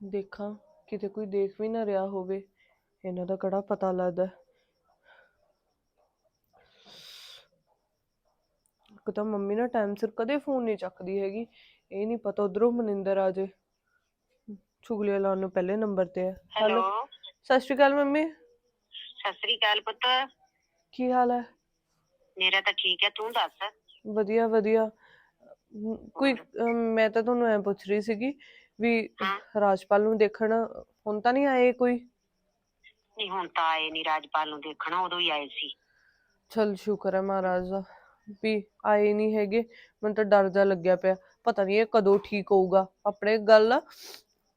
ਦੇਖਾਂ ਕਿਤੇ ਕੋਈ ਦੇਖ ਵੀ ਨਾ ਰਿਹਾ ਹੋਵੇ ਇਹਨਾਂ ਦਾ ਕਿਹੜਾ ਪਤਾ ਲੱਗਦਾ। ਹੈ। ਇੱਕ ਤਾਂ ਮੰਮੀ ਨਾ ਟਾਈਮ ਸਿਰ ਕਦੇ ਫੋਨ ਨਹੀਂ ਚੱਕਦੀ ਹੈਗੀ ਇਹ ਨਹੀਂ ਪਤਾ ਉਧਰੋਂ ਮਨਿੰਦਰ ਆ ਜੇ ਚੁਗਲੀਆਂ ਲਾਉਣ ਨੂੰ ਪਹਿਲੇ ਨੰਬਰ ਤੇ ਹੈ। ਹੈਲੋ ਸਤਿ ਸ਼੍ਰੀ ਅਕਾਲ ਮੰਮੀ। ਸਤਿ ਸ੍ਰੀ ਅਕਾਲ ਪੁੱਤ। ਕੀ ਹਾਲ ਹੈ? ਮੇਰਾ ਤਾਂ ਠੀਕ ਹੈ ਤੂੰ ਦੱਸ? ਵਧੀਆ ਵਧੀਆ। ਅਮ, ਕੋਈ ਅਮ, ਮੈਂ ਤਾਂ ਤੁਹਾਨੂੰ ਐ ਪੁੱਛ ਰਹੀ ਸੀਗੀ ਵੀ। ਰਾਜਪਾਲ ਨੂੰ ਦੇਖਣ ਹੁਣ ਤਾਂ ਨਹੀਂ ਆਏ ਕੋਈ? ਨਹੀਂ ਹੁਣ ਤਾਂ ਆਏ ਨਹੀਂ ਰਾਜਪਾਲ ਨੂੰ ਦੇਖਣਾ ਉਦੋਂ ਹੀ ਆਏ ਸੀ। ਚਲ ਸ਼ੁਕਰ ਹੈ ਮਹਾਰਾਜ ਦਾ ਵੀ ਆਏ ਨਹੀਂ ਹੈਗੇ। ਮੈਨੂੰ ਤਾਂ ਡਰ ਜਾ ਲੱਗਿਆ ਪਿਆ। ਪਤਾ ਨਹੀਂ ਇਹ ਕਦੋਂ ਠੀਕ ਹੋਊਗਾ। ਆਪਣੇ ਗੱਲ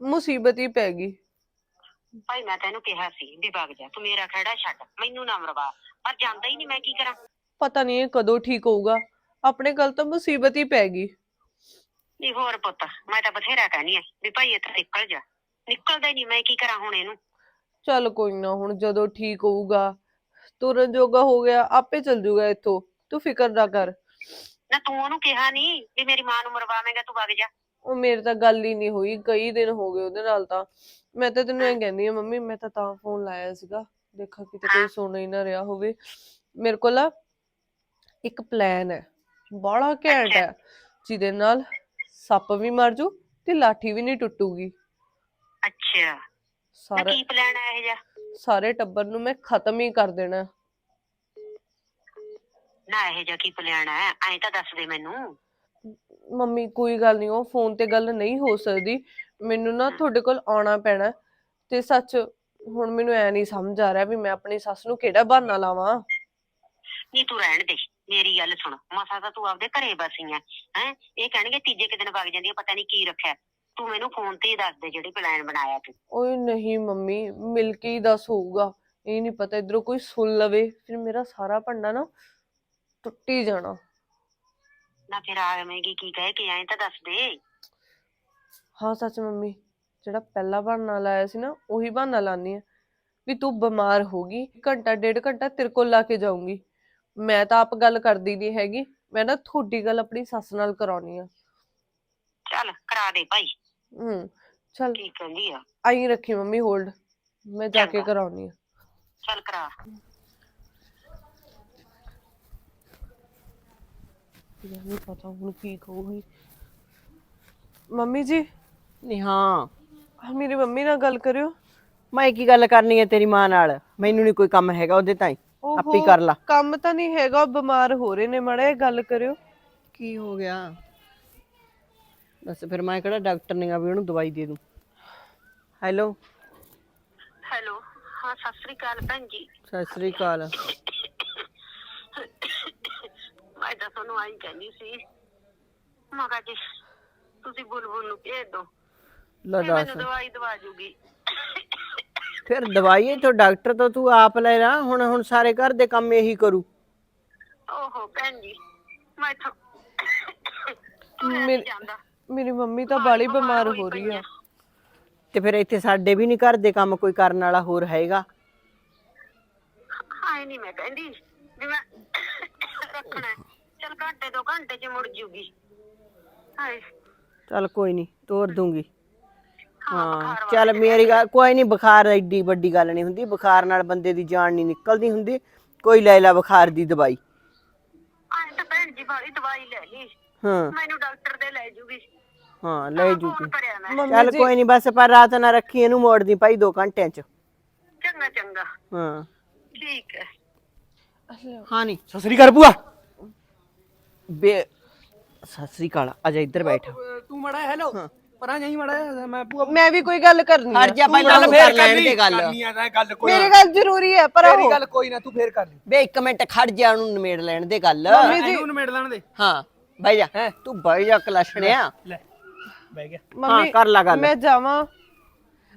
ਮੁਸੀਬਤ ਹੀ ਪੈ ਗਈ। ਭਾਈ ਮੈਂ ਤੈਨੂੰ ਕਿਹਾ ਸੀ ਵੀ ਵਗ ਜਾ ਤੂੰ ਮੇਰਾ ਖੜਾ ਛੱਡ ਮੈਨੂੰ ਨਾ ਮਰਵਾ। ਪਰ ਜਾਂਦਾ ਹੀ ਨਹੀਂ ਮੈਂ ਕੀ ਕਰਾਂ? ਪਤਾ ਨਹੀਂ ਇਹ ਕਦੋਂ ਠੀਕ ਹੋਊਗਾ। ਆਪਣੇ ਗੱਲ ਤਾਂ ਮੁਸੀਬਤ ਹੀ ਪੈ ਗਈ। ਨਹੀਂ ਹੋਰ ਪੁੱਤ ਮੈਂ ਤਾਂ ਬਥੇਰਾ ਕਹਿਨੀ ਆ ਵੀ ਭਾਈ ਇੱਥੇ ਨਿਕਲ ਜਾ। ਨਿਕਲਦਾ ਹੀ ਨਹੀਂ ਮੈਂ ਕੀ ਕਰਾਂ ਹੁਣ ਇਹਨੂੰ? ਚੱਲ ਕੋਈ ਨਾ ਹੁਣ ਜਦੋਂ ਠੀਕ ਹੋਊਗਾ ਤੁਰਨ ਜੋਗਾ ਹੋ ਗਿਆ ਆਪੇ ਚੱਲ ਜੂਗਾ ਇੱਥੋਂ। ਤੂੰ ਫਿਕਰ ਨਾ ਕਰ। ਨਾ ਤੂੰ ਉਹਨੂੰ ਕਿਹਾ ਨਹੀਂ ਵੀ ਮੇਰੀ ਮਾਂ ਨੂੰ ਮਰਵਾਵੇਂਗਾ ਤੂੰ ਵਗ ਜਾ। ਉਹ ਮੇਰੇ ਤਾਂ ਗੱਲ ਹੀ ਨਹੀਂ ਹੋਈ ਕਈ ਦਿਨ ਹੋ ਗਏ ਉਹਦੇ ਨਾਲ ਤਾਂ। ਮੈਂ ਤਾਂ ਤੈਨੂੰ ਇਹ ਕਹਿੰਦੀ ਆ ਮੰਮੀ ਮੈਂ ਤਾਂ ਤਾਂ ਫੋਨ ਲਾਇਆ ਸੀਗਾ। ਦੇਖਾ ਕਿਤੇ ਕੋਈ ਸੁਣ ਹੀ ਨਾ ਰਿਹਾ ਹੋਵੇ। ਮੇਰੇ ਕੋਲ ਇੱਕ ਪਲਾਨ ਹੈ। ਬੜਾ ਘੈਂਟ ਹੈ ਜਿਹਦੇ ਨਾਲ ਸੱਪ ਵੀ ਮਰ ਜੂ ਤੇ ਲਾਠੀ ਵੀ ਨਹੀਂ ਟੁੱਟੂਗੀ। ਅੱਛਾ। ਸਾਰੇ ਕੀ ਪਲਾਨ ਹੈ ਇਹ ਜਾ ਸਾਰੇ ਟੱਬਰ ਨੂੰ ਮੈਂ ਖਤਮ ਹੀ ਕਰ ਦੇਣਾ। ਨਾ ਇਹ ਜਾ ਕੀ ਪਲਾਨ ਹੈ ਐਂ ਤਾਂ ਦੱਸ ਦੇ ਮੈਨੂੰ। ਮੰਮੀ ਕੋਈ ਗੱਲ ਨਹੀਂ ਉਹ ਫੋਨ ਤੇ ਗੱਲ ਨਹੀਂ ਹੋ ਸਕਦੀ। ਮੈਨੂੰ ਨਾ ਤੁਹਾਡੇ ਕੋਲ ਆਉਣਾ ਪੈਣਾ। ਹੈ। ਤੇ ਸੱਚ ਹੁਣ ਮੈਨੂੰ ਐ ਨਹੀਂ ਸਮਝ ਆ ਰਿਹਾ ਵੀ ਮੈਂ ਆਪਣੀ ਸੱਸ ਨੂੰ ਕਿਹੜਾ ਬਹਾਨਾ ਲਾਵਾਂ। ਨਹੀਂ ਤੂੰ ਰਹਿਣ ਦੇ। ਮੇਰੀ ਗੱਲ ਸੁਣ। ਮਸਾ ਤਾਂ ਤੂੰ ਆਪਦੇ ਘਰੇ ਬਸੀ ਆ ਹੈ? ਇਹ ਕਹਿਣਗੇ ਤੀਜੇ ਕੁ ਦਿਨ ਵਗ ਜਾਂਦੀ ਆ ਪਤਾ ਨਹੀਂ ਕੀ ਰੱਖਿਆ। ਤੂੰ ਮੈਨੂੰ ਫੋਨ ਤੇ ਹੀ ਦੱਸ ਦੇ ਜਿਹੜੇ ਪਲਾਨ ਬਣਾਇਆ ਤੂੰ। ਓਏ ਨਹੀਂ ਮੰਮੀ ਮਿਲ ਕੇ ਹੀ ਦੱਸ ਹੋਊਗਾ। ਇਹ ਨਹੀਂ ਪਤਾ ਇਧਰੋਂ ਕੋਈ ਸੁਣ ਲਵੇ ਫਿਰ ਮੇਰਾ ਸਾਰਾ ਭੰਡਾ ਨਾ ਟੁੱਟ ਜਾਣਾ। ਨਾ ਫਿਰ ਆਵੇਂਗੀ ਕੀ ਕਹੇ ਕਿ ਐਂ ਤਾਂ ਦੱਸ ਦੇ। ਹਾਂ ਸੱਚ ਮੰਮੀ ਜਿਹੜਾ ਪਹਿਲਾ ਬਹਾਨਾ ਲਾਇਆ ਸੀ ਨਾ ਉਹੀ ਬਹਾਨਾ ਲਾਨੀ ਆ। ਵੀ ਤੂੰ ਬਿਮਾਰ ਹੋ ਗਈ ਘੰਟਾ ਡੇਢ ਘੰਟਾ ਤੇਰੇ ਕੋਲ ਲਾ ਕੇ ਜਾਊਂਗੀ। ਮੈਂ ਤਾਂ ਆਪ ਗੱਲ ਕਰਦੀ ਨਹੀਂ ਹੈਗੀ। ਮੈਂ ਨਾ ਤੁਹਾਡੀ ਗੱਲ ਆਪਣੀ ਸੱਸ ਨਾਲ ਕਰਾਉਣੀ ਆ। ਚੱਲ ਕਰਾ ਦੇ ਭਾਈ। ਹੂੰ ਚੱਲ। ਕੀ ਕਹਿੰਦੀ ਆ? ਆਈ ਰੱਖੀ ਮੰਮੀ ਹੋਲਡ ਮੈਂ ਜਾ ਕੇ ਚੰਗਾ। ਕਰਾਉਣੀ ਆ। ਚੱਲ ਕਰਾ। ਯਾਰ ਨਹੀਂ ਪਤਾ ਹੁਣ ਕੀ ਕਹੂਗੀ। ਮੰਮੀ ਜੀ? ਨਹੀਂ ਹਾਂ। ਆਹ ਮੇਰੀ ਮੰਮੀ ਨਾਲ ਗੱਲ ਕਰਿਓ। ਮੈਂ ਕੀ ਗੱਲ ਕਰਨੀ ਹੈ ਤੇਰੀ ਮਾਂ ਨਾਲ? ਮੈਨੂੰ ਨਹੀਂ ਕੋਈ ਕੰਮ ਹੈਗਾ ਉਹਦੇ ਤਾਈ। ਆਪੇ ਹੀ ਕਰ ਲਾ। ਕੰਮ ਤਾਂ ਨਹੀਂ ਹੈਗਾ ਬਿਮਾਰ ਹੋ ਰਹੇ ਨੇ ਮੜੇ ਗੱਲ ਕਰਿਓ। ਕੀ ਹੋ ਗਿਆ? ਦੱਸ ਫਿਰ ਮੈਂ ਕਿਹੜਾ ਡਾਕਟਰ ਨਹੀਂ ਆ ਵੀ ਉਹਨੂੰ ਦਵਾਈ ਦੇ ਦੂੰ। ਹੈਲੋ? ਹੈਲੋ ਹਾਂ ਸਤਿ ਸ੍ਰੀ ਅਕਾਲ ਭੈਣ ਜੀ। ਸਤਿ ਸ੍ਰੀ ਅਕਾਲ। ਮੈਂ ਤਾਂ ਤੁਹਾਨੂੰ ਆਈ ਕਹਿੰਦੀ ਸੀ। ਮੈਂ ਕਿਹਾ ਜੀ ਤੁਸੀਂ ਬੁਲਬੁਲ ਨੂੰ ਭੇਜ ਦਿਓ ਲੈ ਇਹ ਦੱਸ। ਮੈਨੂੰ ਦਵਾਈ ਦਵਾ ਜੂਗੀ। ਫਿਰ ਦਵਾਈ ਤੋਂ ਡਾਕਟਰ ਤੋਂ ਤੂੰ ਆਪ ਲੈ ਲਾ ਹੁਣ ਹੁਣ ਸਾਰੇ ਘਰ ਦੇ ਕੰਮ ਇਹੀ ਕਰੂ। ਓਹੋ ਭੈਣ ਜੀ ਮੈਂ ਤਾਂ ਮੇਰੀ- ਜਾਂਦਾ। ਮੇਰੀ ਮੰਮੀ ਤਾਂ ਬਾਲੀ ਬਿਮਾਰ ਹੋ ਰਹੀ ਆ। ਤੇ ਫਿਰ ਇੱਥੇ ਸਾਡੇ ਵੀ ਨਹੀਂ ਘਰ ਦੇ ਕੰਮ ਕੋਈ ਕਰਨ ਵਾਲਾ ਹੋਰ ਹੈਗਾ। ਆਏ ਨਹੀਂ ਮੈਂ ਕਹਿੰਦੀ ਵੀ ਮੈਂ ਰੱਖਣਾ ਹੈ। ਚੱਲ ਘੰਟੇ ਦੋ ਘੰਟੇ ਚ ਮੁੜ ਜੂਗੀ। ਹਾਏ। ਚੱਲ ਕੋਈ ਨਹੀਂ ਤੋਰ ਦੂੰਗੀ। ਹਾਂ ਚੱਲ ਮੇਰੀ ਗੱਲ ਕੋਈ ਨਹੀਂ ਬੁਖਾਰ ਐਡੀ ਵੱਡੀ ਗੱਲ ਨਹੀਂ ਹੁੰਦੀ ਬੁਖਾਰ ਨਾਲ ਬੰਦੇ ਦੀ ਜਾਨ ਨਹੀਂ ਨਿਕਲਦੀ ਹੁੰਦੀ ਕੋਈ ਲੈ ਲੈ ਬੁਖਾਰ ਦੀ ਦਵਾਈ। ਆਏ ਤਾਂ ਭੈਣ ਜੀ ਵਾਲੀ ਦਵਾਈ ਲੈ ਲਈ ਹਾਂ। ਮੈਨੂੰ ਡਾਕਟਰ ਦੇ ਲੈ ਜੂਗੀ। ਹਾਂ ਲੈ ਜੂਗੀ। ਫੋਨ ਕਰਿਆ ਮੈਂ। ਮੰਮੀ ਚੱਲ ਕੋਈ ਨਹੀਂ ਬਸ ਪਰ ਰਾਤ ਨਾ ਰੱਖੀ ਇਹਨੂੰ ਮੋੜਦੀ ਭਾਈ 2 ਘੰਟਿਆਂ ਚ। ਚੰਗਾ ਚੰਗਾ। ਹਾਂ। ਠੀਕ ਹੈ। ਹਾਂ ਨਹੀਂ ਸਤਿ ਸ੍ਰੀ ਅਕਾਲ ਭੂਆ। ਬੇ ਸਤਿ ਸ੍ਰੀ ਅਕਾਲ ਆ ਜਾ ਇੱਧਰ ਬੈਠ। ਤੂੰ ਮੜਾ ਹੈਲੋ ਪਰਾਂ ਜਾਈ ਮੜਾ ਮੈਂ ਭੂਆ ਮੈਂ ਵੀ ਕੋਈ ਗੱਲ ਕਰਨੀ ਹਟ ਜਾ ਭਾਈ ਗੱਲ ਗੱਲ ਫੇਰ ਕਰ ਲੈਣ ਦੇ ਗੱਲ। ਕਰਨੀ ਆ ਤਾਂ ਗੱਲ ਕੋਈ ਮੇਰੀ ਗੱਲ ਜ਼ਰੂਰੀ ਹੈ ਪਰ ਉਹ ਗੱਲ ਕੋਈ ਨਾ ਤੂੰ ਫੇਰ ਕਰ ਲਈ। ਬੇ ਇੱਕ ਮਿੰਟ ਖੜ ਜਾ ਉਹਨੂੰ ਨਿਮੇੜ ਲੈਣ ਦੇ ਗੱਲ। ਇਹਨੂੰ ਨਿਮੇੜ ਲੈਣ ਦੇ। ਹਾਂ ਬਹਿ ਜਾ? ਤੂੰ ਬਹਿ ਜਾ ਕਲਸ਼ਣਿਆ ਲੈ ਬਹਿ ਗਿਆ। ਹਾਂ ਮੰਮੀ ਕਰ ਲਾ ਗੱਲ। ਮੈਂ ਜਾਵਾਂ।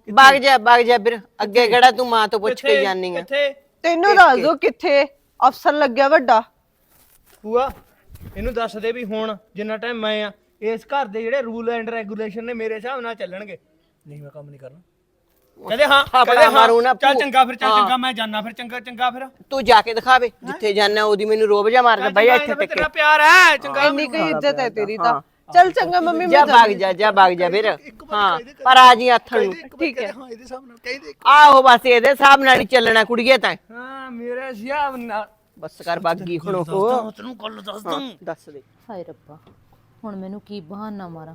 ਵਗ ਜਾ ਵਗ ਜਾ ਫਿਰ ਅੱਗੇ ਕਿਹੜਾ ਤੂੰ ਮਾਂ ਤੋਂ ਪੁੱਛ ਕੇ ਜਾਨੀ ਆ? ਕਿੱਥੇ? ਤੈਨੂੰ ਦੱਸ ਦੋ ਕਿੱਥੇ? ਅਫਸਰ ਲੱਗਿਆ ਵੱਡਾ। ਭੂਆ ਇਹਨੂੰ ਦੱਸ ਦੇ ਵੀ ਹੁਣ ਜਿੰਨਾ ਟਾਈਮ ਮੈਂ ਆ ਇਸ ਘਰ ਦੇ ਜਿਹੜੇ ਰੂਲ ਐਂਡ ਰੈਗੂਲੇਸ਼ਨ ਨੇ ਮੇਰੇ ਹਿਸਾਬ ਨਾਲ ਚੱਲਣਗੇ। ਨਹੀਂ ਮੈਂ ਕੰਮ ਨਹੀਂ ਕਰਨਾ। ਕਹਿੰਦੇ ਹਾਂ ਕਹਿੰਦੇ ਹਾਂ ਮਾਰੂ ਨਾ ਚੱਲ ਚੰਗਾ ਫਿਰ ਚੱਲ। ਚੰਗਾ ਮੈਂ ਜਾਣਾ ਫਿਰ ਚੰਗਾ ਚੰਗਾ ਫਿਰ। ਤੂੰ ਜਾ ਕੇ ਦਿਖਾਵੇ ਜਿੱਥੇ ਜਾਣਾ ਉਹਦੀ ਮੈਨੂੰ ਰੋਬ ਜਾ ਮਾਰਦਾ ਜਾ ਇੱਥੇ ਟਿੱਕੇ ਤੇਰਾ ਪਿਆਰ ਹੈ ਚੰਗਾ। ਇੰਨੀ ਕੁ ਇੱਜ਼ਤ ਹੈ ਤੇਰੀ ਤਾਂ। ਚੱਲ ਚੰਗਾ ਮੰਮੀ ਜਾ ਭਾਗ ਜਾ ਜਾ ਭਾਗ ਜਾ ਵੀਰ ਹਾਂ ਪਰ ਆ ਜੀ ਆਥਣ ਨੂੰ। ਠੀਕ ਹੈ। ਹਾਂ ਇਹਦੇ ਸਾਹਮਣੇ ਕਹਿੰਦੇ ਆਹੋ ਬਸ ਇਹਦੇ ਹਿਸਾਬ ਨਾਲ ਹੀ ਚੱਲਣਾ ਕੁੜੀਏ ਤਾਂ। ਹਾਂ ਮੇਰੇ ਸਿਆਬ ਨਾਲ। ਬਸ ਕਰ ਬਾਗੀ ਹੁਣ ਉਹ। ਤੈਨੂੰ ਗੱਲ ਦੱਸ ਦੂੰ ਹਾਂ, ਦੱਸ ਦੇ। ਹਾਏ ਰੱਬਾ। ਹੁਣ ਮੈਨੂੰ ਕੀ ਬਹਾਨਾ ਮਾਰਾਂ?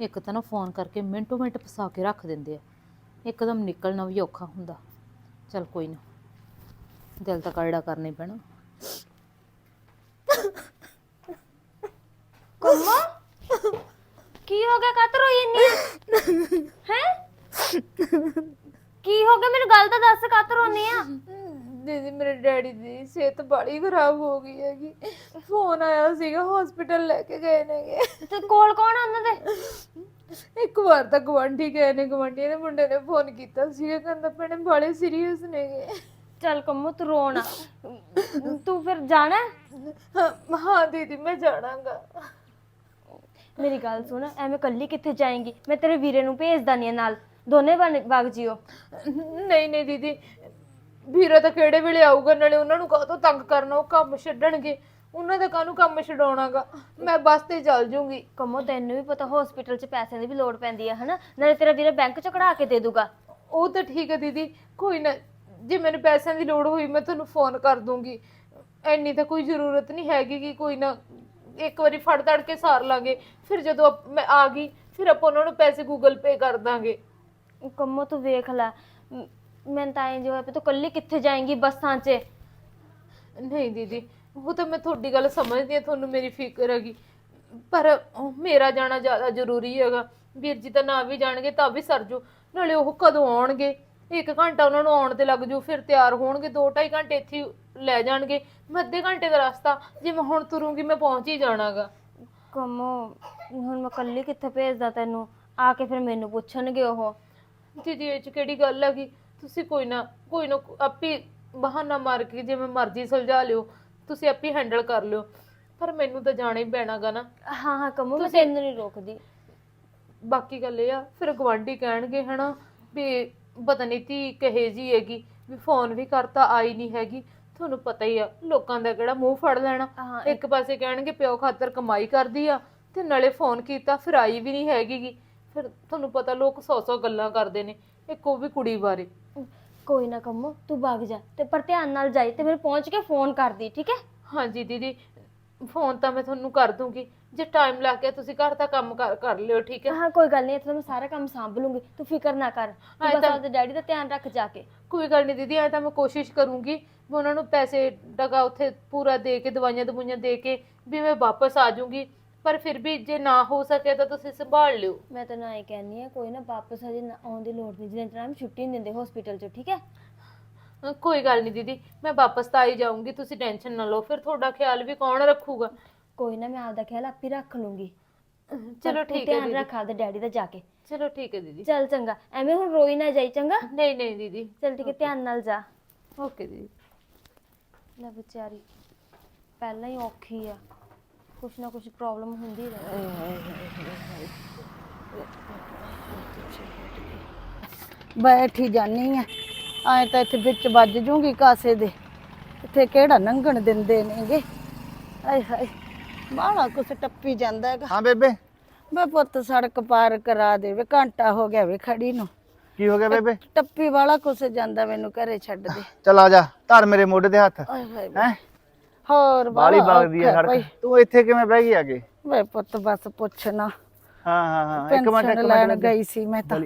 ਇੱਕ ਤਾਂ ਨਾ ਫੋਨ ਕਰਕੇ ਮਿੰਟੋ ਮਿੰਟ ਫਸਾ ਕੇ ਰੱਖ ਦਿੰਦੇ ਆ। ਇੱਕਦਮ ਨਿਕਲਣਾ ਵੀ ਔਖਾ ਹੁੰਦਾ। ਚਲ ਕੋਈ ਨਾ। ਦਿਲ ਤਾਂ ਕਰੜਾ ਕਰਨਾ ਪੈਣਾ। ਕੰਮਾ? ਕੀ ਹੋ ਗਿਆ? ਕਾਤਰ ਹੋਈ ਇੰਨੀ ਹੈ? ਕੀ ਹੋ ਗਿਆ? ਮੈਨੂੰ ਗੱਲ ਤਾਂ ਦੱਸ ਕਾਤਰ ਹੋਣੀ ਆ? ਦੀਦੀ ਮੇਰੇ ਡੈਡੀ ਦੀ ਸਿਹਤ ਬੜੀ ਖਰਾਬ ਹੋ ਗਈ ਹੈਗੀ। ਫੋਨ ਆਇਆ ਸੀਗਾ ਹਸਪੀਟਲ ਲੈ ਕੇ ਗਏ ਨੇਗੇ। ਤੇ ਕੋਲ ਕੌਣ ਆ ਉਹਨਾਂ ਦੇ? ਇੱਕ ਵਾਰ ਤਾਂ ਗਵਾਂਢੀ ਗਏ ਨੇ ਗਵਾਂਢੀ ਦੇ ਮੁੰਡੇ ਨੇ ਫੋਨ ਕੀਤਾ ਸੀਗਾ ਕਹਿੰਦਾ ਭੈਣੇ ਬੜੇ ਸੀਰੀਅਸ ਨੇਗੇ। ਚੱਲ ਕੰਮੋ ਤੂੰ ਰੋਣਾ। ਤੂੰ ਫਿਰ ਜਾਣਾ? ਹੈ? ਹਾਂ- ਹਾਂ ਦੀਦੀ ਮੈਂ ਜਾਣਾਗਾ। ਮੇਰੀ ਗੱਲ ਸੁਣ ਐਵੇਂ ਕੱਲੀ ਕਿੱਥੇ ਜਾਏਂਗੀ? ਮੈਂ ਤੇਰੇ ਵੀਰੇ ਨੂੰ ਭੇਜਦਾ ਨਹੀਂ ਨਾਲ। ਦੋਨੇ ਬਣ- ਵਗ ਜਿਓ। ਨਹੀਂ ਨਹੀਂ ਦੀਦੀ ਵੀਰਾ ਤਾਂ ਕਿਹੜੇ ਵੇਲੇ ਆਊਗਾ? ਨਾਲੇ ਉਹਨਾਂ ਨੂੰ ਕਾਹਤੋਂ ਤੰਗ ਕਰਨਾ? ਉਹ ਕੰਮ ਛੱਡਣਗੇ। ਉਹਨਾਂ ਦਾ ਕਾਹਨੂੰ ਕੰਮ ਛਡਾਉਣਾਗਾ? ਮੈਂ ਬੱਸ ਤੇ ਚੱਲ ਜੂੰਗੀ। ਕੰਮੋ ਤੈਨੂੰ ਵੀ ਪਤਾ ਹਸਪੀਟਲ 'ਚ ਪੈਸਿਆਂ ਦੀ ਵੀ ਲੋੜ ਪੈਂਦੀ ਹੈ ਹਨਾ? ਨਾਲੇ ਤੇਰਾ ਵੀਰੇ ਬੈਂਕ 'ਚ ਕਢਾ ਕੇ ਦੇ ਦੂਗਾ। ਉਹ ਤਾਂ ਠੀਕ ਹੈ ਦੀਦੀ। ਕੋਈ ਨਾ ਜੇ ਮੈਨੂੰ ਪੈਸਿਆਂ ਦੀ ਲੋੜ ਹੋਈ ਮੈਂ ਤੁਹਾਨੂੰ ਫੋਨ ਕਰ ਦੂੰਗੀ। ਐਨੀ ਤਾਂ ਕੋਈ ਜ਼ਰੂਰਤ ਨਹੀਂ ਹੈਗੀ ਕਿ ਕੋਈ ਨਾ ਇੱਕ ਵਾਰੀ ਫੜ ਤੜ ਕੇ ਸਾਰ ਲਾਂਗੇ। ਫਿਰ ਜਦੋਂ ਆਪ- ਮੈਂ ਆ ਗਈ ਫਿਰ ਆਪਾਂ ਉਹਨਾਂ ਨੂੰ ਪੈਸੇ ਗੂਗਲ ਪੇ ਕਰ ਦਾਂਗੇ। ਕੰਮੋ ਤੂੰ ਵੇਖ ਲੈ। ਮ- ਮੈਨੂੰ ਤਾਂ ਐਂ ਜੋ ਹੈ ਤੂੰ ਕੱਲੀ ਕਿੱਥੇ ਜਾਏਂਗੀ ਬੱਸਾਂ 'ਚ? ਨਹੀਂ ਦੀਦੀ ਉਹ ਤਾਂ ਮੈਂ ਤੁਹਾਡੀ ਗੱਲ ਸਮਝਦੀ ਹਾਂ ਤੁਹਾਨੂੰ ਮੇਰੀ ਫਿਕਰ ਹੈਗੀ। ਪਰ ਉਹ ਮੇਰਾ ਜਾਣਾ ਜ਼ਿਆਦਾ ਜ਼ਰੂਰੀ ਹੈਗਾ। ਵੀਰ ਜੀ ਤਾਂ ਨਾ ਵੀ ਜਾਣਗੇ ਤਾਂ ਵੀ ਸਰਜੂ ਨਾਲੇ ਉਹ ਕਦੋਂ ਆਉਣਗੇ? ਇੱਕ ਘੰਟਾ ਉਹਨਾਂ ਨੂੰ ਆਉਣ ਤੇ ਲੱਗ ਜੂ ਫਿਰ ਤਿਆਰ ਹੋਣਗੇ 2.5 ਘੰਟੇ ਇੱਥੇ ਹੀ ਲੈ ਜਾਣਗੇ। ਮੈਂ ਅੱਧੇ ਘੰਟੇ ਦਾ ਰਸਤਾ ਜੇ ਮੈਂ ਹੁਣ ਤੁਰੂੰਗੀ ਮੈਂ ਪਹੁੰਚ ਹੀ ਜਾਣਾਗਾ। ਕੰਮੋ ਹੁਣ ਮੈਂ ਕੱਲੀ ਕਿੱਥੇ ਭੇਜਦਾ ਤੈਨੂੰ? ਆ ਕੇ ਫਿਰ ਮੈਨੂੰ ਪੁੱਛਣਗੇ ਉਹ। ਦੀਦੀ ਇਹ ਚ ਕਿਹੜੀ ਗੱਲ ਹੈਗੀ? ਤੁਸੀਂ ਕੋਈ ਨਾ ਕੋਈ ਨਾ ਆਪੇ ਬਹਾਨਾ ਮਾਰ ਕੇ ਜਿਵੇਂ ਮਰਜ਼ੀ ਸੁਲਝਾ ਲਿਓ ਤੁਸੀਂ ਆਪੇ ਹੈਂਡਲ ਕਰ ਲਿਓ। ਪਰ ਮੈਨੂੰ ਤਾਂ ਜਾਣਾ ਹੀ ਪੈਣਾਗਾ ਨਾ। ਹਾਂ ਹਾਂ ਕੰਮੋ ਮੈਂ ਤੈਨੂੰ ਨਹੀਂ ਰੋਕਦੀ। ਬਾਕੀ ਗੱਲ ਇਹ ਆ ਫਿਰ ਗਵਾਂਢੀ ਕਹਿਣਗੇ ਹਨਾ ਵੀ ਪਤਾ ਨਹੀਂ ਤੀ ਕਹੇ ਜੀ ਹੈਗੀ ਵੀ ਫੋਨ ਵੀ ਕਰਤਾ ਆਈ ਨਹੀਂ ਹੈਗੀ। ਤੁਹਾਨੂੰ ਪਤਾ ਹੀ ਆ ਲੋਕਾਂ ਦਾ ਕਿਹੜਾ ਮੂੰਹ ਫੜ ਲੈਣਾ। ਹਾਂ, ਇੱਕ ਪਾਸੇ ਕਹਿਣਗੇ ਪਿਓ ਖਾਤਰ ਕਮਾਈ ਕਰਦੀ ਆ ਤੇ ਨਾਲੇ ਫੋਨ ਕੀਤਾ ਫਿਰ ਆਈ ਵੀ ਨਹੀਂ ਹੈਗੀਗੀ ਫਿਰ ਤੁਹਾਨੂੰ ਪਤਾ ਲੋਕ ਸੌ ਸੌ ਗੱਲਾਂ ਕਰਦੇ ਨੇ ਇੱਕ ਉਹ ਵੀ ਕੁੜੀ ਬਾਰੇ। ਕੋਈ ਨਾ ਕੰਮੋ ਤੂੰ ਭੱਗ ਜਾ ਤੇ ਪਰ ਧਿਆਨ ਨਾਲ ਜਾਈ ਤੇ ਮੈਨੂੰ ਪਹੁੰਚ ਕੇ ਫੋਨ ਕਰਦੀ ਠੀਕ ਹੈ? ਹਾਂਜੀ ਦੀਦੀ ਫੋਨ ਤਾਂ ਮੈਂ ਤੁਹਾਨੂੰ ਕਰ ਦੂੰਗੀ। ਜੇ ਟਾਈਮ ਲੱਗ ਗਿਆ ਤੁਸੀਂ ਘਰ ਦਾ ਕੰਮ ਕਰ ਕਰ ਲਿਓ ਠੀਕ ਹੈ? ਹਾਂ ਕੋਈ ਗੱਲ ਨਹੀਂ ਇੱਥੇ ਮੈਂ ਸਾਰਾ ਕੰਮ ਸੰਭ ਲੂੰਗੀ। ਤੂੰ ਫਿਕਰ ਨਾ ਕਰ ਤੂੰ ਹਾਂ, ਬਸ ਤਾਂ- ਆਪਦੇ ਡੈਡੀ ਦਾ ਧਿਆਨ ਰੱਖ ਜਾ ਕੇ। ਕੋਈ ਗੱਲ ਨਹੀਂ ਦੀਦੀ ਐ ਤਾਂ ਮੈਂ ਕੋਸ਼ਿਸ਼ ਕਰੂੰਗੀ ਵੀ ਉਹਨਾਂ ਨੂੰ ਪੈਸੇ ਟਕਾ ਉੱਥੇ ਪੂਰਾ ਦੇ ਕੇ ਦਵਾਈਆਂ ਦਵਾਈਆਂ ਦੇ ਕੇ ਵੀ ਮੈਂ ਵਾਪਸ ਆ ਜਾਊਂਗੀ। ਪਰ ਫਿਰ ਵੀ ਜੇ ਨਾ ਹੋ ਸਕੇ ਤਾਂ ਤੁਸੀਂ ਸੰਭਾਲ ਲਿਓ। ਮੈਂ ਤੈਨੂੰ ਐਂ ਕਹਿੰਨੀ ਆ ਕੋਈ ਨਾ ਵਾਪਸ ਹਜੇ ਨਾ- ਆਉਣ ਦੀ ਲੋੜ ਨਹੀਂ ਜਿੰਨੇ ਟਾਈਮ ਛੁੱਟੀ ਨਹੀਂ ਦਿੰਦੇ ਹਸਪੀਟਲ 'ਚ ਠੀਕ ਹੈ? ਅਹ ਕੋਈ ਗੱਲ ਨਹੀਂ ਦੀਦੀ ਮੈਂ ਵਾਪਸ ਤਾਂ ਆਈ ਜਾਊਂਗੀ ਤੁਸੀਂ ਟੈਨਸ਼ਨ ਨਾ ਲਓ ਫਿਰ ਤੁਹਾਡਾ ਖਿਆਲ ਵੀ ਕੌਣ ਰੱਖੂਗਾ? ਕੋਈ ਨਾ ਮੈਂ ਆਪਦਾ ਖਿਆਲ ਆਪੇ ਰੱਖ ਲੂੰਗੀ। ਚਲੋ ਪਰ ਤੂੰ ਠੀਕ ਹੈ ਧਿਆਨ ਦੀਦੀ। ਰੱਖ ਆਪਦੇ ਡੈਡੀ ਦਾ ਜਾ ਕੇ। ਚਲੋ ਠੀਕ ਹੈ ਦੀਦੀ। ਚੱਲ ਚੰਗਾ ਐਵੇਂ ਹੁਣ ਰੋਈ ਨਾ ਜਾਈ ਚੰਗਾ? ਨਹੀਂ ਨਹੀਂ ਦੀਦੀ। ਚੱਲ ਠੀਕ ਹੈ ਧਿਆਨ ਨਾਲ ਜਾ। ਓਕੇ ਦੀਦੀ। ਲੈ ਵਿਚਾਰੀ ਪਹਿਲਾਂ ਹੀ ਔਖੀ ਆ। ਕੁਛ ਨਾ ਕੁਛ ਪ੍ਰੋਬਲਮ ਹੁੰਦੀ ਰਹਿੰਦੀ ਬੈਠੀ ਜਾਨੀ ਆ। ਐ ਤਾਂ ਇੱਥੇ ਵਿੱਚ ਵੱਜ ਜੂਗੀ ਕਾਸੇ ਦੇ। ਇੱਥੇ ਕਿਹੜਾ ਲੰਘਣ ਦਿੰਦੇ ਨੇਗੇ? ਆਏ ਹਾਏ ਬਾਹਲਾ ਕੁਛ ਟੱਪੀ ਜਾਂਦਾ ਹੈਗਾ। ਹਾਂ ਬੇਬੇ। ਬੇ ਪੁੱਤ ਸੜਕ ਪਾਰ ਕਰਾ ਦੇ ਵੇ ਘੰਟਾ ਹੋ ਗਿਆ ਵੇ ਖੜੀ ਨੂੰ। ਕੀ ਹੋ ਗਿਆ ਬੇਬੇ? ਟੱਪੀ ਵਾਲਾ ਕੁਛ ਜਾਂਦਾ ਮੈਨੂੰ ਘਰੇ ਛੱਡ ਦੇ। ਚਲ ਆ ਜਾ ਧਰ ਮੇਰੇ ਮੋਢੇ ਤੇ ਹੱਥ। ਆਏ ਹਾਏ ਹੈ? ਹੋਰ ਬਾਲੀ ਹੈ ਔਖਾ ਸੜਕ। ਤੂੰ ਇੱਥੇ ਕਿਵੇਂ ਬਹਿ ਗਈ ਆਗੇ ਵੇ ਪੁੱਤ ਬਸ ਪੁੱਛਣਾ ਹਾਂ ਹਾਂ ਹਾਂ ਇੱਕ ਮਿੰਟ ਇੱਕ ਲੈਣ ਗਈ ਸੀ ਮੈਂ ਤਾਂ।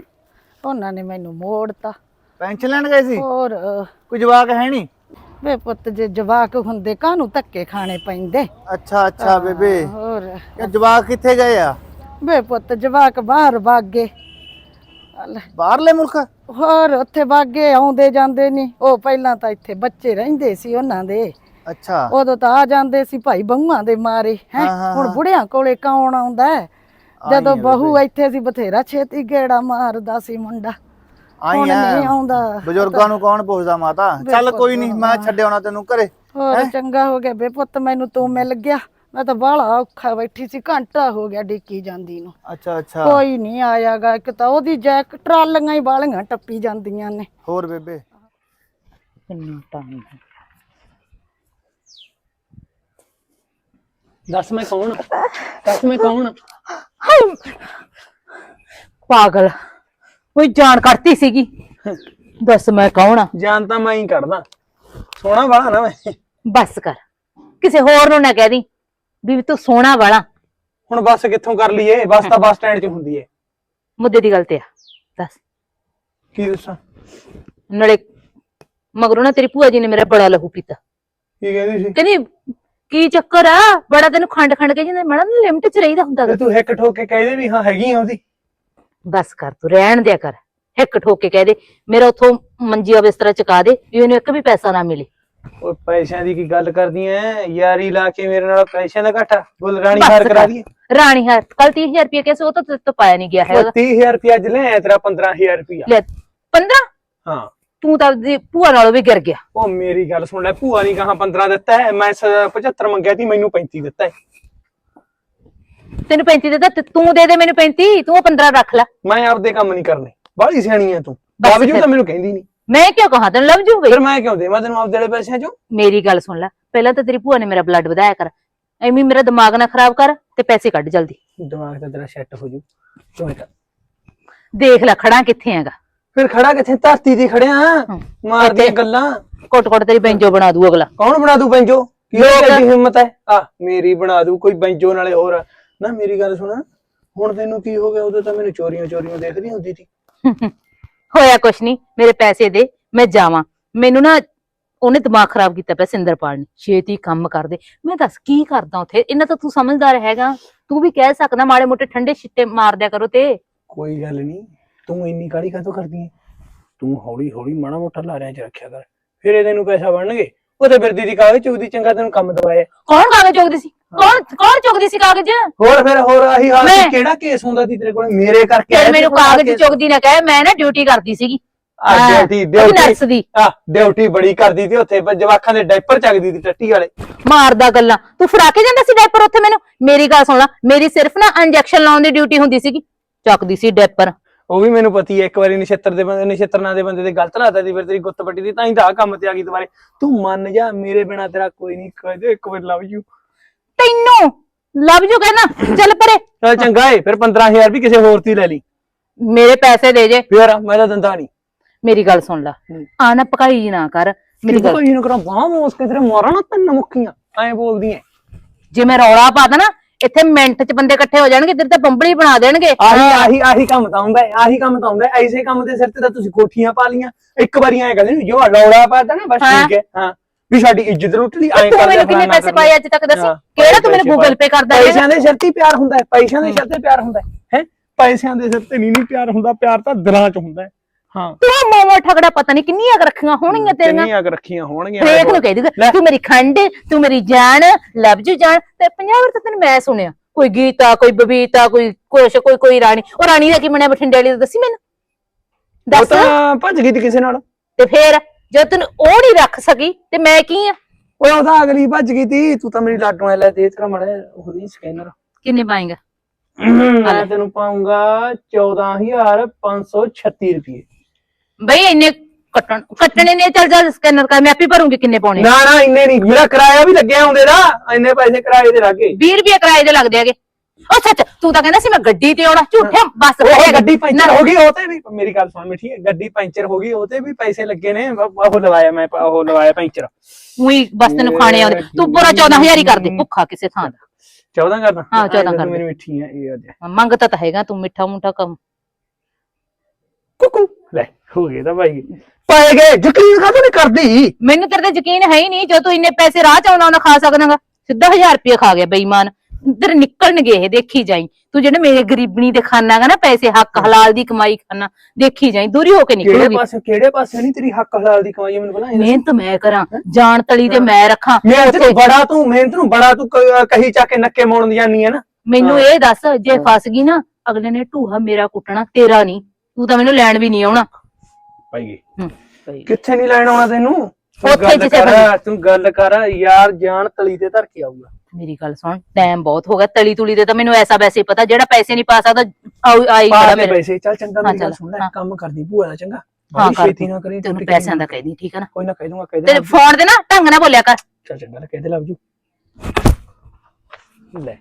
ਉਹਨਾਂ ਨੇ ਮੈਨੂੰ ਮੋੜਤਾ। ਪੈਨਸ਼ਨ ਲੈਣ ਗਏ ਸੀ? ਹੋਰ ਕੋਈ ਜਵਾਕ ਹੈ ਨਹੀਂ? ਵੇ ਪੁੱਤ ਜੇ ਜਵਾਕ ਹੁੰਦੇ ਕਾਹਨੂੰ ਧੱਕੇ ਖਾਣੇ ਪੈਂਦੇ? ਅੱਛਾ ਅੱਛਾ ਬੇਬੇ। ਹੋਰ। ਇਹ ਜਵਾਕ ਕਿੱਥੇ ਗਏ ਆ? ਵੇ ਪੁੱਤ ਜਵਾਕ ਬਾਹਰ ਭਾਗੇ ਬਾਹਰਲੇ ਮੁਲਕ? ਹੋਰ ਉੱਥੇ ਭਾਗੇ ਆਉਂਦੇ ਜਾਂਦੇ ਨਹੀਂ ਉਹ ਪਹਿਲਾਂ ਤਾਂ ਇੱਥੇ ਬੱਚੇ ਰਹਿੰਦੇ ਸੀ ਉਹਨਾਂ ਦੇ। ਅੱਛਾ। ਉਦੋਂ ਤਾਂ ਆ ਜਾਂਦੇ ਸੀ ਭਾਈ ਬਹੂਆਂ ਦੇ ਮਾਰੇ ਹੈ? ਹਾਂ, ਹਾਂ, ਹੁਣ ਹਾਂ। ਬੁੜਿਆਂ ਕੋਲੇ ਕੌਣ ਆਉਂਦਾ ਹੈ? ਜਦੋਂ ਬਹੂ ਇੱਥੇ ਸੀ ਬਥੇਰਾ ਛੇਤੀ ਗੇੜਾ ਮਾਰਦਾ ਸੀ ਮੁੰਡਾ। ਆਈ ਹੁਣ ਨਹੀਂ ਆਉਂਦਾ। ਬਜ਼ੁਰਗਾਂ ਨੂੰ ਕੌਣ ਪੁੱਛਦਾ ਮਾਤਾ? ਚੱਲ ਕੋਈ ਨਹੀਂ ਮੈਂ ਛੱਡਿਆਉਣਾ ਤੈਨੂੰ ਘਰੇ ਹੋਰ ਚੰਗਾ ਹੋ ਗਿਆ ਬੇ ਪੁੱਤ ਮੈਨੂੰ ਤੂੰ ਮਿਲ ਗਿਆ। ਮੈਂ ਤਾਂ ਬਾਹਲਾ ਔਖਾ ਬੈਠੀ ਸੀ ਘੰਟਾ ਹੋ ਗਿਆ ਡਿੱਕੀ ਜਾਂਦੀ ਨੂੰ। ਅੱਛਾ ਅੱਛਾ। ਕੋਈ ਨਹੀਂ ਆਇਆਗਾ ਇੱਕ ਤਾਂ ਉਹਦੀ ਜੈਕ ਟਰਾਲੀਆਂ ਹੀ ਬਾਲੀਆਂ ਟੱਪੀ ਜਾਂਦੀਆਂ ਨੇ। ਹੋਰ ਬੇਬੇ? ਕਿੰਨਾ ਟਾਈਮ ਦੱਸ ਮੈਂ ਕੌਣ ਦੱਸ ਮੈਂ ਕੌਣ ਪਾਗਲ। ਕੋਈ ਜਾਣ ਕੱਢਤੀ ਸੀਗੀ। ਦੱਸ ਮੈਂ ਕੌਣ ਆ? ਜਾਨ ਤਾਂ ਮੈਂ ਹੀ ਕੱਢਦਾ। ਸੋਹਣਾ ਵਾਲਾ ਨਾ ਮੈਂ। ਬਸ ਕਰ। ਕਿਸੇ ਹੋਰ ਨੂੰ ਨਾ ਕਹਿ ਦੀ ਵੀ ਤੂੰ ਸੋਹਣਾ ਵਾਲਾ। ਹੁਣ ਬੱਸ ਕਿੱਥੋਂ ਕਰ ਲਈਏ? ਬੱਸ ਤਾਂ ਬੱਸ ਸਟੈਂਡ 'ਚ ਹੁੰਦੀ ਏ। ਮੁੱਦੇ ਦੀ ਗੱਲ ਤੇ ਆ। ਦੱਸ। ਕੀ ਦੱਸਾਂ? ਨਾਲੇ ਮਗਰੋਂ ਨਾ ਤੇਰੀ ਭੂਆ ਜੀ ਨੇ ਮੇਰਾ ਬੜਾ ਲਹੂ ਪੀਤਾ। ਕੀ ਕਹਿੰਦੀ ਸੀ? ਕਹਿੰਦੀ ਕੀ ਚੱਕਰ ਆ? ਬੜਾ ਤੈਨੂੰ ਖੰਡ ਖੰਡ ਕੇ ਜਿੰਦੇ ਮੜਾ ਲਿਮਟ ਚ ਰਹੀਦਾ ਹੁੰਦਾ ਗਾ। ਤੇ ਹਿੱਕ ਠੋਕ ਕੇ ਕਹਦੇ ਵੀ ਹਾਂ ਹੈਗੀ ਆ ਉਹਦੀ। ਬਸ ਕਰ ਤੂੰ ਰਹਿਣ ਦਿਆ ਕਰ। ਹਿੱਕ ਠੋਕ ਕੇ ਕਹਿ ਦੇ ਮੇਰਾ ਉਥੋਂ ਮੰਜੀਆ ਬਿਸਤਰਾ ਚੁਕਾ ਦੇ ਵੀ ਉਹਨੂੰ ਇੱਕ ਵੀ ਪੈਸਾ ਨਾ ਮਿਲੇ। ਉਹ ਪੈਸਿਆਂ ਦੀ ਕੀ ਗੱਲ ਕਰਦੀ ਐ? ਯਾਰੀ ਲਾ ਕੇ ਮੇਰੇ ਨਾਲ ਪੈਸਿਆਂ ਦਾ ਘਾਟਾ ਬੁੱਲ ਰਾਣੀ ਬਸ ਹਾਰ ਕਰਾ ਕਰ। ਦਈਏ ਰਾਣੀ ਹਾਰ ਕੱਲ 30000 ਰੁਪਏ ਕਿਹਾ ਸੀ ਉਹ ਤਾਂ ਤੇਰੇ ਤੋਂ ਪਾਇਆ ਨਹੀਂ ਗਿਆ ਹੈਗਾ। 30000 ਰੁਪਇਆ ਅੱਜ ਲੈ ਆਇਆ ਤੇਰਾ 15000 ਰੁਪਇਆ ਲੈ 15 ਹਾਂ। ਤੂੰ ਤਾਂ ਆਪਦੀ ਭੂਆ ਨਾਲੋਂ ਵੀ ਗਿਰ ਗਿਆ। ਉਹ ਮੇਰੀ ਗੱਲ ਸੁਣ ਲੈ ਭੂਆ ਨਹੀਂ ਕਹਾ 15 ਦਿੱਤਾ ਹੈ? ਮੈਂ ਸ- 75 ਮੰਗਿਆ ਸੀ ਮੈਨੂੰ 35 ਦਿੱਤਾ ਹੈ। ਤੈਨੂੰ 35 ਦੇ ਤਾਂ ਤੂੰ ਦੇ ਦੇ ਮੈਨੂੰ 35 ਤੂੰ ਉਹ 15 ਰੱਖ ਲੈ। ਮੈਂ ਆਪਦੇ ਕੰਮ ਨਹੀਂ ਕਰਨੇ। ਬਾਹਲੀ ਸਿਆਣੀ ਐ ਤੂੰ। ਬਸ ਫਿਰ। ਤਾਂ ਮੈਨੂੰ ਕਹਿੰਦੀ ਨਹੀਂ। ਮੈਂ ਕਿਉਂ ਕਹਾਂ ਤੈਨੂੰ ਲੱਭ ਜੂ ਬਈ। ਫਿਰ ਮੈਂ ਕਿਉਂ ਦੇਵਾਂ ਤੈਨੂੰ ਆਪਦੇ ਵਾਲੇ ਪੈਸਿਆਂ ਚੋਂ? ਮੇਰੀ ਗੱਲ ਸੁਣ ਲੈ ਪਹਿਲਾਂ ਤਾਂ ਤੇਰੀ ਭੂਆ ਨੇ ਮੇਰਾ ਬਲੱਡ ਵਧਾਇਆ ਕਰ। ਐਵੇਂ ਮੇਰਾ ਦਿਮਾਗ ਨਾ ਖਰਾਬ ਕਰ ਤੇ ਪੈਸੇ ਕੱਢ ਜਲਦੀ। ਦਿਮਾਗ ਤਾਂ ਤੇਰਾ ਸੈੱਟ ਹੋ ਜੂ। ਤੂੰ ਕਰ। ਦੇਖ ਲੈ ਖੜਾ ਕਿੱਥੇ ਹੈਗਾ। ਫਿਰ ਖੜਾ ਕਿੱਥੇ? ਧਰਤੀ ਤੇ ਖੜਿਆ। ਮਾਰਦੀਆਂ ਇੱਥੇ। ਗੱਲਾਂ। ਕੋਟ ਕੋਟ ਤੇਰੀ ਬੈਂਜੋ ਬਣਾ ਦੂ ਅਗਲਾ। ਕੌਣ ਬਣਾ ਦੂ ਬੈਂਜੋ? ਕੀ ਲੋਕ- ਇਹਦੀ ਹਿੰਮਤ ਹੈ? ਆ ਮੇਰੀ ਬਣਾ ਦੂ ਕੋਈ ਬੈਂਜੋ ਨਾਲੇ ਹੋਰ ਨਾ ਮੇਰੀ ਗੱਲ ਸੁਣ। ਹੁਣ ਤੈਨੂੰ ਕੀ ਹੋ ਗਿਆ? ਉਦੋਂ ਤਾਂ ਮੈਨੂੰ ਚੋਰੀਆਂ ਚੋਰੀਆਂ ਦੇਖਦੀ ਹੁੰਦੀ ਸੀ। ਹੋਇਆ ਕੁਛ ਨਹੀਂ ਮੇਰੇ ਪੈਸੇ ਦੇ ਮੈਂ ਜਾਵਾਂ। ਮੈਨੂੰ ਨਾ ਉਹਨੇ ਦਿਮਾਗ ਖਰਾਬ ਕੀਤਾ ਪਿਆ ਸਿੰਦਰਪਾਲ ਨੇ। ਛੇਤੀ ਕੰਮ ਕਰ ਦੇ। ਮੈਂ ਦੱਸ ਕੀ ਕਰਦਾ ਉਥੇ? ਇਹਨਾਂ ਤਾਂ ਤੂੰ ਸਮਝਦਾਰ ਹੈਗਾ। ਤੂੰ ਵੀ ਕਹਿ ਸਕਦਾ ਮਾੜੇ ਮੋਟੇ ਠੰਡੇ ਛਿੱਟੇ ਮਾਰ ਦਿਆ ਕਰੋ ਤੇ। ਕੋਈ ਗੱਲ ਨਹੀਂ ਤੂੰ ਇੰਨੀ ਕਾਹਲੀ ਕਾਹਤੋਂ ਕਰਦੀ ਹੈ ਤੂੰ ਹੌਲੀ ਹੌਲੀ ਮਾੜਾ ਮੋਟਾ ਲਾਰਿਆਂ 'ਚ ਰੱਖਿਆ ਕਰ। ਫਿਰ ਇਹ ਤੈਨੂੰ ਪੈਸਾ ਬਣਨਗੇ? ਉਹ ਤੇ ਫਿਰ ਦੀਦੀ ਕਾਗਜ਼ ਚੁਗਦੀ ਚੰਗਾ ਤੈਨੂੰ ਕੰਮ ਦਵਾਇਆ। ਕੌਣ ਕਾਗਜ਼ ਚੁਗਦੀ ਸੀ? ਕੌਣ ਕੌਣ ਚੁਗਦੀ ਸੀ ਕਾਗਜ਼? ਹੋਰ ਫਿਰ ਹੋਰ ਆਹੀ ਹਾਲ ਸੀ ਮੈਂ- ਕਿਹੜਾ ਕੇਸ ਹੁੰਦਾ ਸੀ ਤੇਰੇ ਕੋਲ? ਮੇਰੇ ਕਰਕੇ ਫਿਰ ਮੈਨੂੰ ਕੋਲ ਕਾਗਜ਼। ਚੁਗਦੀ ਨਾ ਕਹੇ ਮੈਂ ਨਾ ਡਿਊਟੀ ਕਰਦੀ ਸੀਗੀ। ਆ ਹਾਂ, ਡਿਊਟੀ ਨਰਸ ਡਿਊਟੀ ਦੀ। ਆ ਡਿਊਟੀ ਬੜੀ ਕਰਦੀ ਸੀ ਉੱਥੇ ਪਰ ਜਵਾਖਾਂ ਦੇ ਡਾਈਪਰ ਚੱਕਦੀ ਸੀ ਟੱਟੀ ਵਾਲੇ। ਮਾਰਦਾ ਗੱਲਾਂ। ਤੂੰ ਫੜਾ ਕੇ ਜਾਂਦਾ ਸੀ ਡੈਪਰ ਉੱਥੇ ਮੈਨੂੰ? ਮੇਰੀ ਗੱਲ ਸੁਣ ਲੈ ਮੇਰੀ ਸਿਰਫ ਨਾ ਇੰਜੈਕਸ਼ਨ ਲਾਉਣ ਦੀ ਡਿਊਟੀ ਹੁੰਦੀ ਸੀਗੀ। ਚੱਕਦੀ ਸੀ ਡੈਪਰ ਉਹ ਵੀ ਮੈਨੂੰ ਪਤੀ ਹੈ ਇੱਕ ਵਾਰੀ ਨਛੱਤਰ ਦੇ ਬੰਦੇ ਨਛੱਤਰ ਨਾਂ ਦੇ ਬੰਦੇ ਦੇ ਗਲਤ ਲਾਤਾ ਸੀ ਫਿਰ ਤੇਰੀ ਗੁੱਤ ਪੱਟੀ ਦੀ ਤਾਂ ਹੀ ਤਾਂ ਆਹ ਕੰਮ ਤੇ ਆ ਗਈ ਦੁਬਾਰੇ। ਤੂੰ ਮੰਨ ਜਾ ਮੇਰੇ ਬਿਨਾ ਤੇਰਾ ਕੋਈ ਨਹੀਂ ਕਹਦੇ ਇੱਕ ਵਾਰ ਲਵ ਯੂ। ਤੈਨੂੰ? ਲੱਭ ਜੂ ਕਹਿੰਦਾ ਚੱਲ ਪਰੇ। ਚਲ ਚੰਗਾ ਏ ਫਿਰ 15000 ਵੀ ਕਿਸੇ ਹੋਰ ਤੋਂ ਲੈ ਲਈ। ਮੇਰੇ ਪੈਸੇ ਦੇ ਜੇ। ਫਿਰ ਮੈਂ ਤਾਂ ਦੰਦਾ ਨਹੀਂ। ਮੇਰੀ ਗੱਲ ਸੁਣ ਲੈ। ਆ ਨਾ ਪਕਾਈ ਨਾ ਕਰ। ਮੇਰੀ ਗੱਲ ਕੋਈ ਨੂੰ ਕਰਾਂ ਬਾਹ ਮੋਸ ਕੇ ਤੇਰੇ ਮਾਰਾਂ ਨਾ ਤੈਨੂੰ ਮੁੱਕੀਆਂ ਐਂ ਬੋਲਦੀ ਐ। ਜੇ ਮੈਂ ਰੌਲਾ ਪਾਦਾ ਨਾ ਇੱਥੇ ਮਿੰਟ 'ਚ ਬੰਦੇ ਇਕੱਠੇ ਹੋ ਜਾਣਗੇ ਤੇਰੇ ਤਾਂ ਬੰਬਲੀ ਬਣਾ ਦੇਣਗੇ। ਆਹੀ ਆਹੀ ਆਹੀ ਕੰਮ ਤਾਂ ਹੁੰਦਾ ਹੈ, ਆਹੀ ਕੰਮ ਤਾਂ ਹੁੰਦਾ ਹੈ। ਐਸੇ ਕੰਮ ਦੇ ਸਿਰ ਤੇ ਤਾਂ ਤੁਸੀਂ ਕੋਠੀਆਂ ਪਾ ਲੀਆਂ ਇੱਕ ਵਾਰੀ ਐਂ ਕਹਿੰਦੇ ਨੇ, ਜੋ ਰੌਲਾ ਪਾਤਾ ਨਾ ਬਸ ਹਾਂ। ਠੀਕ ਹੈ ਹਾਂ। ਵੀ ਸਾਡੀ ਇੱਜ਼ਤ ਲੁੱਟ ਲਈ ਐਂ ਤੂੰ ਮੈਨੂੰ ਕਿੰਨੇ ਪੈਸੇ ਪਾਏ ਅੱਜ ਤੱਕ ਦੱਸੀ? ਕਿਹੜਾ ਤੂੰ ਮੈਨੂੰ ਗੂਗਲ ਪੇ ਕਰਦਾ ਹੈਗਾ? ਪੈਸਿਆਂ ਦੇ ਸਿਰ ਤੇ ਹੀ ਪਿਆਰ ਹੁੰਦਾ ਹੈ ਪੈਸਿਆਂ ਦੇ ਸਿਰ ਤੇ ਪਿਆਰ ਹੁੰਦਾ ਹੈ ਹੈ? ਪੈਸਿਆਂ ਦੇ ਸਿਰ ਤੇ ਨਹੀਂ ਨਹੀਂ ਪਿਆਰ ਹੁੰਦਾ ਪਿਆਰ ਤਾਂ ਦਿਲਾਂ 'ਚ ਹੁੰਦਾ ਹੈ। ਹਾਂ। ਤੂੰ ਮੋਮੋ ਠਗੜਾ ਪਤਾ ਨਹੀਂ ਕਿੰਨੀਆਂ ਕੁ ਰੱਖੀਆਂ ਹੋਣਗੀਆਂ ਤੇਰੀਆਂ। ਕਿੰਨੀਆਂ ਕੁ ਰੱਖੀਆਂ ਹੋਣਗੀਆਂ ਹਰੇਕ ਨੂੰ ਕਹਿ ਦੂਗਾ ਤੂੰ ਮੇਰੀ ਖੰਡ ਤੂੰ ਮੇਰੀ ਜਾਨ ਲੱਭ ਜੂ ਜਾਨ ਤੇ ਪੰਜਾਹ ਵਾਰ ਤਾਂ ਤੈਨੂੰ ਮੈਂ ਸੁਣਿਆ। ਕੋਈ ਗੀਤਾ ਕੋਈ ਬਬੀਤਾ ਕੋਈ ਕੁਛ ਕੋਈ ਕੋਈ ਰਾਣੀ। ਉਹ ਰਾਣੀ ਦਾ ਕੀ ਬਣਿਆ ਬਠਿੰਡੇ ਵਾਲੀ ਦਾ ਦੱਸੀ ਮੈਨੂੰ? ਉਹ ਦੱਸ। ਤਾਂ ਭੱਜ ਗਈ ਸੀ ਕਿਸੇ ਨਾਲ। ਤੇ ਫੇਰ ਜਦ ਤੈਨੂੰ ਉਹ ਨਹੀਂ ਰੱਖ ਸਕੀ ਤੇ ਮੈਂ ਕੀ ਆ? ਓਏ ਉਹ ਤਾਂ ਅਗਲੀ ਭੱਜ ਗਈ ਤੀ। ਤੂੰ ਤਾਂ ਮੇਰੀ ਲਾਡੋਂ ਐ ਲੈ ਦੇ ਤੇਰਾ ਮੜਾ ਉਹਦੀ ਸਕੈਨਰ ਕਿੰਨੇ ਪਾਏਗਾ? ਮੈਂ ਤੈਨੂੰ ਪਾਉਂਗਾ 14536 ਰੁਪਏ। ਬਈ ਇੰਨੇ ਕੱਟਣ ਕੱਟਣੇ ਨੇ ਚੱਲ ਚੱਲ ਸਕੈਨਰ ਕਰ ਮੈਂ ਆਪੇ ਭਰੂੰਗੀ ਕਿੰਨੇ ਪਾਉਣੇ ਨਾ ਨਾ ਇੰਨੇ ਨਹੀਂ ਮੇਰਾ ਕਿਰਾਇਆ ਵੀ ਲੱਗਿਆ ਹੁੰਦੇ ਦਾ ਇੰਨੇ ਪੈਸੇ ਕਿਰਾਏ ਦੇ ਲੱਗੇ 20 ਰੁਪਏ ਕਿਰਾਏ ਦੇ ਲੱਗਦੇ ਹੈਗੇ। ਉਹ ਸੱਚ ਤੂੰ ਤਾਂ ਕਹਿੰਦਾ ਸੀ ਮੈਂ ਗੱਡੀ ਤੇ ਆਉਣਾ ਝੂਠੇ ਬੱਸ ਉਹ ਗੱਡੀ ਪੈਂਚਰ ਹੋ ਗਈ ਉਹ ਤੇ ਵੀ ਮੇਰੀ ਗੱਲ ਸੁਣ ਮਿੱਠੀ ਗੱਡੀ ਪੈਂਚਰ ਹੋ ਗਈ ਉਹ ਤੇ ਵੀ ਪੈਸੇ ਲੱਗੇ ਨੇ ਉਹ ਲਵਾਇਆ ਮੈਂ ਉਹ ਲਵਾਇਆ ਪੈਂਚਰ। ਉਹੀ ਬਸ ਤੈਨੂੰ ਖਾਣੇ ਆਉਂਦੇ। ਤੂੰ ਪੂਰਾ 14000 ਹੀ ਕਰ ਦੇ ਭੁੱਖਾ ਕਿਸੇ ਥਾਂ ਦਾ। 14 ਕਰਦਾ? ਹਾਂ, 14 ਕਰ। ਮੇਰੀ ਮਿੱਠੀ ਹੈ ਇਹ ਅੱਜ ਮੰਗਤਾ ਤਾਂ ਹੈਗਾ ਤੂੰ ਮਿੱਠਾ ਮੁੱਠਾ ਕੰਮ ਕੁਕੂ। ਲੈ ਹੋ ਗਿਆ ਤਾਂ ਭਾਈ। ਪਾਏ ਗਏ ਯਕੀਨ ਕਾਹਤੋਂ ਨਹੀਂ ਕਰਦੀ? ਮੈਨੂੰ ਤੇਰੇ ਤੇ ਯਕੀਨ ਹੈ ਹੀ ਨਹੀਂ ਜੋ ਤੂੰ ਇੰਨੇ ਪੈਸੇ ਰਾਹ ਚ ਆਉਣਾ ਉਹਨਾਂ ਖਾ ਸਕਦਾਗਾ। ਸਿੱਧਾ 1000 ਰੁਪਏ ਖਾ ਗਿਆ ਬੇਈਮਾਨ। ਤੇਰੇ ਨਿਕਲਣਗੇ ਇਹ ਦੇਖੀ ਜਾਈ। ਤੂੰ ਜਿਹੜੇ ਮੇਰੇ ਗਰੀਬਣੀ ਦੇ ਖਾਨਾਗਾ ਨਾ ਪੈਸੇ ਹੱਕ ਹਲਾਲ ਦੀ ਕਮਾਈ ਖਾਨਾ ਦੇਖੀ ਜਾਈ ਦੂਰੀ ਹੋ ਕੇ ਕਿਹੜੇ ਨਿਕਲੂਗੀ। ਪਾਸੇ ਕਿਹੜੇ ਪਾਸੇ ਨਹੀਂ ਤੇਰੀ ਹੱਕ ਹਲਾਲ ਦੀ ਕਮਾਈ ਹੈ ਮੈਨੂੰ ਬਣਾ ਮਿਹਨਤ ਮੈਂ ਕਰਾਂ ਜਾਣ ਤਲੀ ਤੇ ਮੈਂ ਰੱਖਾਂ। ਮਿਹਨਤ ਨੂੰ ਬੜਾ ਤੂੰ ਮਿਹਨਤ ਨੂੰ ਬੜਾ ਤੂੰ ਕ- ਕਹੀ ਚੱਕ ਕੇ ਨੱਕੇ ਮੋੜਨ ਦੀ ਜਾਨੀ ਹੈ ਨਾ। ਮੈਨੂੰ। ਇਹ ਦੱਸ ਜੇ ਫਸ ਗਈ ਨਾ ਅਗਲੇ ਨੇ ਢੂਹਾ ਮੇਰਾ ਕੁੱਟਣਾ ਤੇਰਾ ਨਹੀਂ। ਤੂੰ ਤਾਂ ਮੈਨੂੰ ਲੈਣ ਵੀ ਨਹੀਂ ਆਉਣਾ। ਭਾਈ ਹੂੰ। ਕਿੱਥੇ ਨਹੀਂ ਲੈਣ ਆਉਣਾ ਤੈਨੂੰ? ਤੂੰ ਉੱਥੇ ਗੱਲ ਜਿੱਥੇ ਕਰ ਤੂੰ ਗੱਲ ਕਰ ਯਾਰ ਜਾਨ ਤਲੀ ਤੇ ਧਰ ਕੇ ਆਊਗਾ। ਮੇਰੀ ਗੱਲ ਸੁਣ ਟਾਈਮ ਬਹੁਤ ਹੋ ਗਿਆ ਤਲੀ ਤੁਲੀ ਦੇ ਤਾਂ ਮੈਨੂੰ ਐਸਾ ਵੈਸੇ ਹੀ ਪਤਾ ਜਿਹੜਾ ਪੈਸੇ ਨਹੀਂ ਪਾ ਸਕਦਾ ਆਉ- ਆਈ ਪਾ ਲੈ ਮੇਰੇ। ਪੈਸੇ ਚੱਲ ਚੰਗਾ ਹਾਂ, ਮੇਰੀ ਗੱਲ ਚੱਲ, ਸੁਣ ਲੈ ਹਾਂ। ਕੰਮ ਕਰਦੀ ਭੂਆ ਦਾ ਚੰਗਾ। ਹਾਂ ਬੜੀ ਕਰ। ਛੇਤੀ ਨਾ ਕਰੀ ਤੈਨੂੰ ਪੈਸਿਆਂ ਦਾ ਕਹਿਦੀ ਠੀਕ ਹੈ ਨਾ? ਕੋਈ ਨਾ ਕਹਿ ਦੂੰਗਾ ਕਹਿ ਤੇਰੇ ਦੇਣਾ। ਫੋਨ ਦੇ ਨਾ ਢੰਗ ਨਾਲ ਬੋਲਿਆ ਕਰ। ਚੱਲ ਚੰਗਾ ਕਹਿ ਦੇ ਲਵ ਜੂ ਲੈ।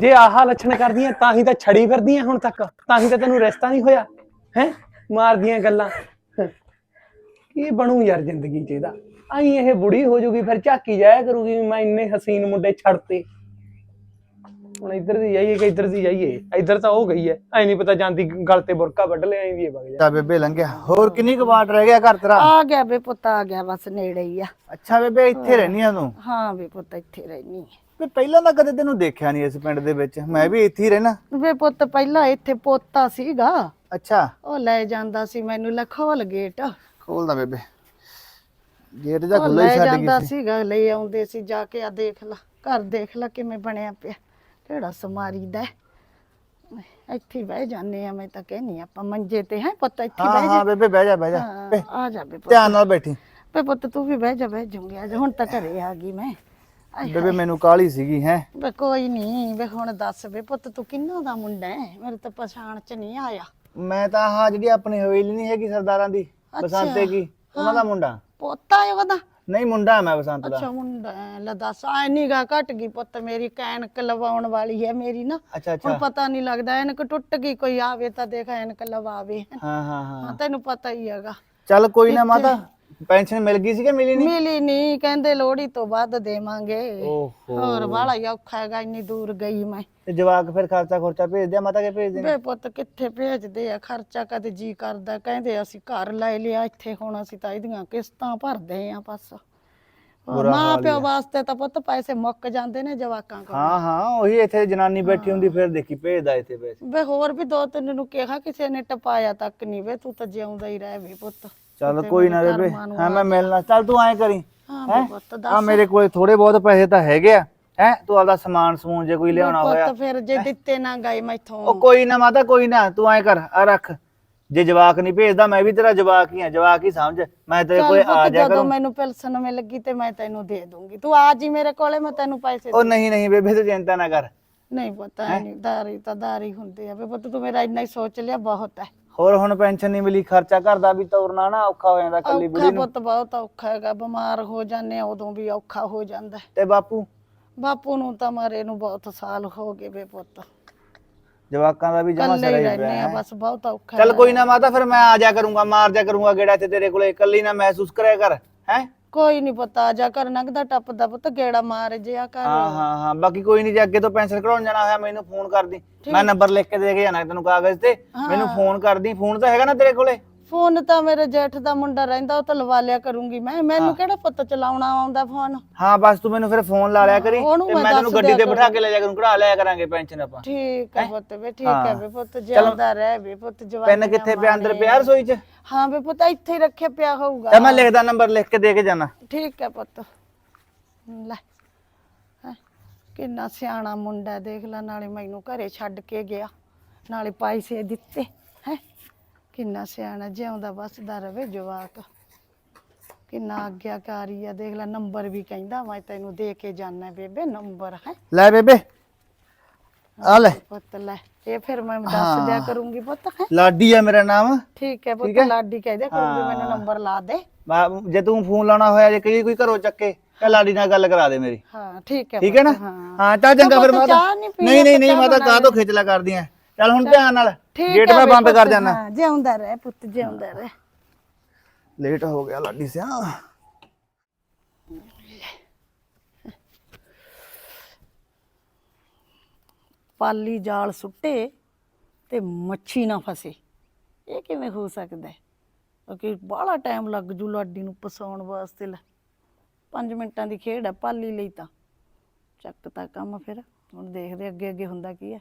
ਜੇ ਆਹ ਲੱਛਣ ਕਰਦੀਆਂ ਤਾਂ ਹੀ ਤਾਂ ਛੜੀ ਫਿਰਦੀਆਂ ਹੁਣ ਤੱਕ ਤਾਂ ਹੀ ਤਾਂ ਤੈਨੂੰ ਰਿਸ਼ਤਾ ਨਹੀਂ ਹੋਇਆ ਹੈ? ਮਾਰਦੀਆਂ ਗੱਲਾਂ। ਕੀ ਬਣੂ ਯਾਰ ਜ਼ਿੰਦਗੀ ਚ ਇਹਦਾ? ਆਈ ਇਹ ਬੁੜੀ ਹੋ ਜੂਗੀ ਫਿਰ ਝਾਕੀ ਜਾਇਆ ਕਰੂਗੀ ਮੈਂ ਇੰਨੇ ਹਸੀਨ ਮੁੰਡੇ ਛੱਡਤੇ। ਹੁਣ ਇੱਧਰ ਦੀ ਜਾਈਏ ਕਿ ਇੱਧਰ ਦੀ ਜਾਈਏ? ਇੱਧਰ ਤਾਂ ਉਹ ਗਈ ਐ ਐ ਨਹੀਂ ਪਤਾ ਜਾਂਦੀ ਗਲ ਤੇ ਬੁਰਕਾ ਵੱਢ ਲਿਆ ਐਂ ਵੀ ਵਗ ਜਾ। ਤਾਂ ਬੇਬੇ ਲੰਘਿਆ। ਹੋਰ ਕਿੰਨੀ ਕੁ ਬਾਟ ਰਹਿ ਗਿਆ ਘਰ ਤੇਰਾ? ਆ ਗਿਆ ਵੇ ਪੁੱਤ ਆ ਗਿਆ ਬਸ ਨੇੜੇ ਹੀ ਆ। ਅੱਛਾ ਬੇਬੇ ਇੱਥੇ ਰਹਿਨੀ ਆ ਤੂੰ? ਹਾਂ ਵੇ ਪੁੱਤ ਇੱਥੇ ਰਹਿਨੀ ਆ। ਵੀ ਪਹਿਲਾਂ ਤਾਂ ਕਦੇ ਤੈਨੂੰ ਦੇਖਿਆ ਨਹੀਂ ਇਸ ਪਿੰਡ ਦੇ ਵਿੱਚ। ਮੈਂ ਵੀ ਇੱਥੇ ਹੀ ਰਹਿਣਾ। ਵੇ ਪੁੱਤ ਪਹਿਲਾਂ ਇੱਥੇ ਪੋਤਾ ਸੀਗਾ। ਅੱਛਾ। ਉਹ ਲੈ ਜਾਂਦਾ ਸੀ ਮੈਨੂੰ ਲਖੋਲ ਗੇਟ। ਖੋਲਦਾ ਬੇਬੇ। ਗੇਟ ਜਾ ਉਹ ਖੁੱਲਾ ਹੀ ਲੈ ਛੱਡ ਜਾਂਦਾ ਗਈ ਸੀ। ਸੀਗਾ ਲੈ ਆਉਂਦੇ ਸੀ ਜਾ ਕੇ ਆ ਦੇਖ ਲਾ ਘਰ ਦੇਖ ਲਾ ਕਿਵੇਂ ਬਣਿਆ ਪਿਆ। ਕਿਹੜਾ ਸਮਾਰੀ ਦਾ ਹੈ। ਇੱਥੇ ਹੀ ਬਹਿ ਜਾਂਦੇ ਆ ਮੈਂ ਤਾਂ ਕਹਿਨੀ ਆਪਾਂ ਮੰਜੇ ਤੇ ਹੈ ਪੁੱਤ ਇੱਥੇ ਹਾਂ ਬਹਿ ਹਾਂ ਜਾ ਬੇਬੇ ਬਹਿ ਜਾ ਬਹਿ ਜਾ। ਹਾਂ, ਆ ਜਾ ਬੇ ਪੁੱਤ। ਧਿਆਨ ਨਾਲ ਬੈਠੀ। ਬੇ ਪੁੱਤ ਤੂੰ ਵੀ ਬਹਿ ਜਾ ਬਹਿ ਜਾਊਂਗੀ ਅੱਜ ਹੁਣ ਤਾਂ ਘਰੇ ਆ ਗਈ ਮੈਂ। ਬੇਬੇ ਮੈਨੂੰ ਕਾਹਲੀ ਸੀਗੀ ਹੈ? ਵੇ ਕੋਈ ਨਹੀਂ ਵੇ ਹੁਣ ਦੱਸ ਵੇ ਪੁੱਤ ਤੂੰ ਕਿੰਨਾ ਦਾ ਮੁੰਡਾ ਹੈ ਮੇਰੇ ਤਾਂ ਪਛਾਣ ਚ ਨਹੀਂ ਆਇਆ। ਮੈਂ ਤਾਂ ਆਹ ਜਿਹੜੀ ਆਪਣੀ ਹਵੇਲੀ ਨਹੀਂ ਹੈਗੀ ਸਰਦਾਰਾਂ ਦੀ ਬਸੰਤੇ ਕੀ ਉਹਨਾਂ ਦਾ ਮੁੰਡਾ। ਪੋਤਾ ਹੈ ਉਹਦਾ? ਨਹੀਂ ਮੁੰਡਾ ਮੈਂ ਬਸੰਤ ਦਾ। ਅੱਛਾ ਮੁੰਡਾ ਹੈ, ਲੈ ਦੱਸ ਆ ਨਿਗਾ ਘਟ ਗਈ ਪੁੱਤ ਮੇਰੀ ਕੈਨਕ ਲਵਾਉਣ ਵਾਲੀ ਹੈ ਮੇਰੀ ਨਾ। ਅੱਛਾ ਹੁਣ ਅੱਛਾ ਪਤਾ ਨਹੀਂ ਲੱਗਦਾ ਐਨਕ ਟੁੱਟ ਗਈ ਕੋਈ ਆਵੇ ਤਾਂ ਦੇਖ ਐਨਕ ਲਵਾਵੇ। ਹਾਂ ਹਾਂ ਹਾਂ। ਹਾਂ ਤੈਨੂੰ ਪਤਾ ਹੀ ਹੈਗਾ। ਚੱਲ ਕੋਈ ਨਾ ਮਾਤਾ ਪੈਨਸ਼ਨ ਮਿਲ ਗਈ ਸੀ ਕਿ ਮਿਲੀ ਨਹੀਂ ਮਿਲੀ ਨਹੀਂ ਕਹਿੰਦੇ ਲੋਹੜੀ ਤੋਂ ਬਾਅਦ ਦੇਵਾਂਗੇ। ਓਹੋ। ਹੋਰ ਹੀ ਔਖਾ ਹੈਗਾ ਇੰਨੀ ਦੂਰ ਗਈ ਮੈਂ। ਤੇ ਜਵਾਕ ਫਿਰ ਖਰਚਾ ਖੁਰਚਾ ਭੇਜ ਦਿਆ ਮਾਤਾ ਕੇ ਭੇਜ ਦੇ ਵੇ ਪੁੱਤ ਕਿੱਥੇ ਭੇਜਦੇ ਆ? ਖਰਚਾ ਕਦੇ ਜੀ ਕਰਦਾ ਕਹਿੰਦੇ ਅਸੀਂ ਘਰ ਲੈ ਲਿਆ ਇੱਥੇ ਹੁਣ ਅਸੀਂ ਤਾਂ ਇਹਦੀਆਂ ਕਿਸ਼ਤਾਂ ਭਰਦੇ ਆ ਬਸ। ਬੁਰਾ ਮਾਂ ਹਾਲ ਪਿਓ। ਵਾਸਤੇ ਤਾਂ ਪੁੱਤ ਪੈਸੇ ਮੁੱਕ ਜਾਂਦੇ ਨੇ ਜਵਾਕਾਂ ਕੋਲ। ਹਾਂ ਹਾਂ ਉਹੀ ਇੱਥੇ ਜਨਾਨੀ ਬੈਠੀ ਹੁੰਦੀ ਫਿਰ ਦੇਖੀ ਭੇਜਦਾ ਇੱਥੇ ਪੈਸੇ। ਵੇ ਹੋਰ ਵੀ ਦੋ ਤਿੰਨ ਨੂੰ ਕਿਹਾ ਕਿਸੇ ਨੇ ਟਪਾਇਆ ਤੱਕ ਨਹੀਂ ਵੇ ਤੂੰ ਤਾਂ ਜਿਉਂਦਾ ਹੀ ਰਹਿ ਵੇ ਪੁੱਤ। ਚੱਲ ਕੋਈ ਨਾ ਬੇਬੇ ਹਾਂ ਮੈਂ ਮਿਲਣਾ। ਚੱਲ ਤੂੰ ਐਂ ਕਰੀ ਹਾਂ ਪੁੱਤ ਆ ਦੱਸ ਮੇਰੇ ਕੋਲ ਥੋੜੇ ਬਹੁਤ ਪੈਸੇ ਤਾਂ ਹੈਗੇ ਆ ਹੈ? ਤੂੰ ਆਪਦਾ ਸਮਾਨ ਸਮੂਨ ਜੇ ਕੋਈ ਲਿਆਉਣਾ ਹੋਇਆ ਪੁੱਤ ਫਿਰ ਜੇ ਦਿੱਤੇ ਨਾ ਗਏ ਮੈਥੋਂ। ਉਹ ਕੋਈ ਨਾ ਮਾਤਾ ਕੋਈ ਨਾ ਤੂੰ ਐਂ ਕਰ ਆ ਰੱਖ। ਜੇ ਜਵਾਕ ਨਹੀਂ ਭੇਜਦਾ ਮੈਂ ਵੀ ਤੇਰਾ ਜਵਾਕ ਹੀ ਆ ਜਵਾਕ ਹੀ ਸਮਝ। ਮੈਂ ਤੇਰੇ ਕੋਲੇ ਆ ਜਾ ਜਦੋਂ ਕਰੂੰ। ਮੈਨੂੰ ਪਿਲਸਨ ਮਿਲ ਗਈ ਤੇ ਮੈਂ ਤੈਨੂੰ ਦੇ ਦੂੰਗੀ। ਤੂੰ ਆ ਜੀ ਮੇਰੇ ਕੋਲੇ ਮੈਂ ਤੈਨੂੰ ਪੈਸੇ ਉਹ ਨਹੀਂ ਨਹੀਂ ਬੇਬੇ ਤੂੰ ਚਿੰਤਾ ਨਾ ਕਰ। ਨਹੀਂ ਪਤਾ ਨਹੀਂ ਦਾਰੀ ਤਾਂ ਦਾਰੀ ਹੁੰਦੇ ਆ। ਵੇ ਪੁੱਤ ਤੂੰ ਮੇਰਾ ਇੰਨਾ ਹੀ ਸੋਚ ਲਿਆ ਬਹੁਤ ਹੈ ਹੋਰ ਹੁਣ ਪੈਨਸ਼ਨ ਨਹੀਂ ਮਿਲੀ ਖਰਚਾ ਘਰ ਦਾ ਵੀ ਤੋਰਨਾ ਨਾ ਔਖਾ ਹੋ ਜਾਂਦਾ ਕੱਲੀ ਔਖਾ ਬੁੜੀ ਨੂੰ ਪੁੱਤ ਬਹੁਤ ਔਖਾ ਹੈਗਾ ਬਿਮਾਰ ਹੋ ਜਾਂਦੇ ਆ ਉਦੋਂ ਵੀ ਔਖਾ ਹੋ ਜਾਂਦਾ ਹੈ। ਤੇ ਬਾਪੂ ਬਾਪੂ ਨੂੰ ਤਾਂ ਮਾਰੇ ਨੂੰ ਬਹੁਤ ਸਾਲ ਹੋ ਗਏ ਵੇ ਪੁੱਤ ਜਵਾਕਾਂ ਦਾ ਵੀ ਜਮਾ ਕੱਲੇ ਸਿਰਾ ਹੀ ਹੀ ਰਹਿੰਦੇ ਆ। ਬਸ ਬਹੁਤ ਔਖਾ ਚੱਲ ਹੈ। ਕੋਈ ਨਾ ਮਾਤਾ ਫਿਰ ਮੈਂ ਆ ਜਾ ਕਰੂੰਗਾ ਮਾਰ ਜਾ ਕਰੂੰਗਾ ਗੇੜਾ ਇੱਥੇ ਤੇਰੇ ਕੋਲੇ ਇਕੱਲੀ ਨਾ ਮਹਿਸੂਸ ਕਰਿਆ ਕਰ ਹੈ ਕੋਈ ਨਹੀਂ ਪਤਾ ਜਾ ਕਰ ਨਗਦਾ ਟੱਪਦਾ ਪੁੱਤ ਗੇੜਾ ਮਾਰ ਜਿਆ ਕਰ। ਹਾਂ ਹਾਂ ਹਾਂ ਬਾਕੀ ਕੋਈ ਨਹੀਂ ਜੇ ਅੱਗੇ ਤੋਂ ਪੈਨਸ਼ਨ ਕਢਾਉਣ ਜਾਣਾ ਹੋਇਆ ਮੈਨੂੰ ਫੋਨ ਕਰਦੀ। ਮੈਂ ਨੰਬਰ ਲਿਖ ਕੇ ਦੇ ਕੇ ਜਾਣਾ ਤੈਨੂੰ ਕਾਗਜ਼ ਤੇ। ਮੈਨੂੰ ਫੋਨ ਕਰਦੀ ਫੋਨ ਤਾਂ ਹੈਗਾ ਨਾ ਤੇਰੇ ਕੋਲੇ? ਫੋਨ ਤਾਂ ਮੇਰੇ ਜੇਠ ਦਾ ਮੁੰਡਾ ਰਹਿੰਦਾ ਉਹ ਤਾਂ ਲਵਾ ਲਿਆ ਕਰੂੰਗੀ ਮੈਂ। ਮੈਨੂੰ ਕਿਹੜਾ ਪੁੱਤ ਚਲਾਉਣਾ ਆਉਂਦਾ ਫੋਨ ਹਾਂ ਬਸ ਤੂੰ ਮੈਨੂੰ ਫਿਰ ਫੋਨ ਲਾ ਲਿਆ ਕਰੀ ਤੇ ਮੈਂ ਤੈਨੂੰ ਗੱਡੀ ਤੇ ਬਿਠਾ ਕੇ ਲੈ ਜਾ ਕਰੂੰ ਕਢਾ ਲਿਆ ਕਰਾਂਗੇ ਪੈਨਸ਼ਨ ਆਪਾਂ। ਠੀਕ ਹੈ ਪੁੱਤ ਵੇ ਠੀਕ ਹਾਂ। ਹੈ। ਵੇ ਪੁੱਤ ਜਿਉਂਦਾ ਰਹਿ ਵੇ ਪੁੱਤ ਜਵਾਨ ਪੈਨ ਕਿੱਥੇ ਪਿਆ ਅੰਦਰ ਪਿਆ ਰਸੋਈ 'ਚ? ਹਾਂ ਵੇ ਪੁੱਤ ਇੱਥੇ ਹੀ ਰੱਖਿਆ ਪਿਆ ਹੋਊਗਾ। ਤਾਂ ਮੈਂ ਲਿਖਦਾ ਨੰਬਰ ਲਿਖ ਕੇ ਦੇ ਕੇ ਜਾਣਾ। ਠੀਕ ਹੈ ਪੁੱਤ। ਲੈ ਹੈਂ, ਕਿੰਨਾ ਸਿਆਣਾ ਮੁੰਡਾ ਦੇਖ ਲੈ ਨਾਲੇ ਮੈਨੂੰ ਘਰੇ ਛੱਡ ਕੇ ਗਿਆ ਨਾਲੇ ਪੈਸੇ ਦਿੱਤੇ ਹੈ। ਕਿੰਨਾ ਸਿਆਣਾ ਜਿਉਂਦਾ ਬਸਦਾ ਰਵੇ ਜਵਾਕ। ਕਿੰਨਾ ਆਗਿਆਕਾਰੀ ਆ ਦੇਖ ਲੈ ਨੰਬਰ ਵੀ ਕਹਿੰਦਾ ਮੈਂ ਤੈਨੂੰ ਦੇ ਕੇ ਜਾਣਾ ਬੇਬੇ ਨੰਬਰ ਹੈ। ਲੈ ਬੇਬੇ ਆ ਲੈ। ਪੁੱਤ ਲੈ। ਇਹ ਫਿਰ ਮੈਂ ਦੱਸ ਦਿਆ ਕਰੂੰਗੀ ਪੁੱਤ ਹੈ? ਲਾਡੀ ਆ ਮੇਰਾ ਨਾਮ। ਠੀਕ ਹੈ ਠੀਕ ਪੁੱਤ ਹੈ? ਲਾਡੀ ਕਹਿ ਦਿਆ ਕਰੂੰਗੀ ਮੈਨੂੰ ਨੰਬਰ ਲਾ ਦੇ। ਮੈਂ- ਜੇ ਤੂੰ ਫੋਨ ਲਾਉਣਾ ਹੋਇਆ ਜੇ ਕਈ ਕੋਈ ਘਰੋਂ ਚੱਕੇ ਤਾਂ ਲਾਡੀ ਨਾਲ ਗੱਲ ਕਰਾ ਦੇ ਮੇਰੀ। ਹਾਂ ਠੀਕ ਹੈ ਠੀਕ ਹੈ ਨਾ? ਪੁੱਤ, ਹਾਂ। ਹਾਂ ਤਾਂ ਚੰਗਾ ਫਿਰ ਮਾਤਾ ਚਾਹ ਨਹੀਂ ਪੀਣੀ, ਨਹੀਂ ਨਹੀਂ ਮਾਤਾ ਕਾਹ ਤੋਂ ਖਿਚਲਾ ਕਰਦੀਆਂ। ਚੱਲ ਹੁਣ ਧਿਆਨ ਨਾਲ ਠੀਕ ਗੇਟ ਹੈ ਮੈਂ ਬੰਦ ਕਰ ਪੁੱਤ, ਜਾਣਾ ਹਾਂ, ਜਿਉਂਦਾ ਰਹਿ ਪੁੱਤ ਜਿਉਂਦਾ ਰਹਿ। ਲੇਟ ਹੋ ਗਿਆ ਲਾਡੀ ਸਿਆ। ਪਾਲੀ ਜਾਲ ਸੁੱਟੇ ਤੇ ਮੱਛੀ ਨਾ ਫਸੇ। ਇਹ ਕਿਵੇਂ ਹੋ ਸਕਦਾ ਹੈ? ਕਿਉਂਕਿ ਬਾਹਲਾ ਟਾਈਮ ਲੱਗ ਜੂ ਲਾਡੀ ਨੂੰ ਫਸਾਉਣ ਵਾਸਤੇ ਲੈ। 5 ਮਿੰਟਾਂ ਦੀ ਖੇਡ ਹੈ, ਪਾਲੀ ਲਈ ਤਾਂ। ਚੱਕ ਤਾਂ ਕੰਮ ਫਿਰ। ਹੁਣ ਦੇਖਦੇ ਅੱਗੇ ਅੱਗੇ ਹੁੰਦਾ ਕੀ ਹੈ।